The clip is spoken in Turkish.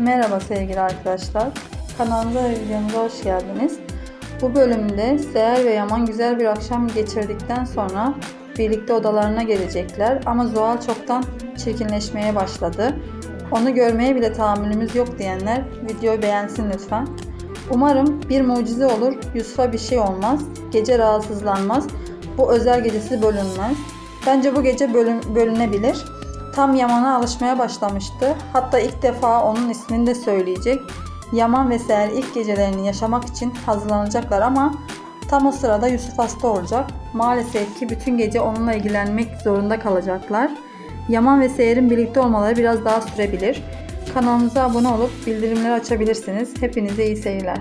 Merhaba sevgili arkadaşlar. Kanalımıza ve videomuza hoş geldiniz. Bu bölümde Seher ve Yaman güzel bir akşam geçirdikten sonra birlikte odalarına gelecekler ama Zuhal çoktan çirkinleşmeye başladı. Onu görmeye bile tahammülümüz yok diyenler videoyu beğensin lütfen. Umarım bir mucize olur, Yusuf'a bir şey olmaz, gece rahatsızlanmaz, bu özel gecesi bölünmez. Bence bu gece bölün- bölünebilir. Tam Yaman'a alışmaya başlamıştı. Hatta ilk defa onun ismini de söyleyecek. Yaman ve Seher ilk gecelerini yaşamak için hazırlanacaklar ama tam o sırada Yusuf hasta olacak. Maalesef ki bütün gece onunla ilgilenmek zorunda kalacaklar. Yaman ve Seher'in birlikte olmaları biraz daha sürebilir. Kanalımıza abone olup bildirimleri açabilirsiniz. Hepinize iyi seyirler.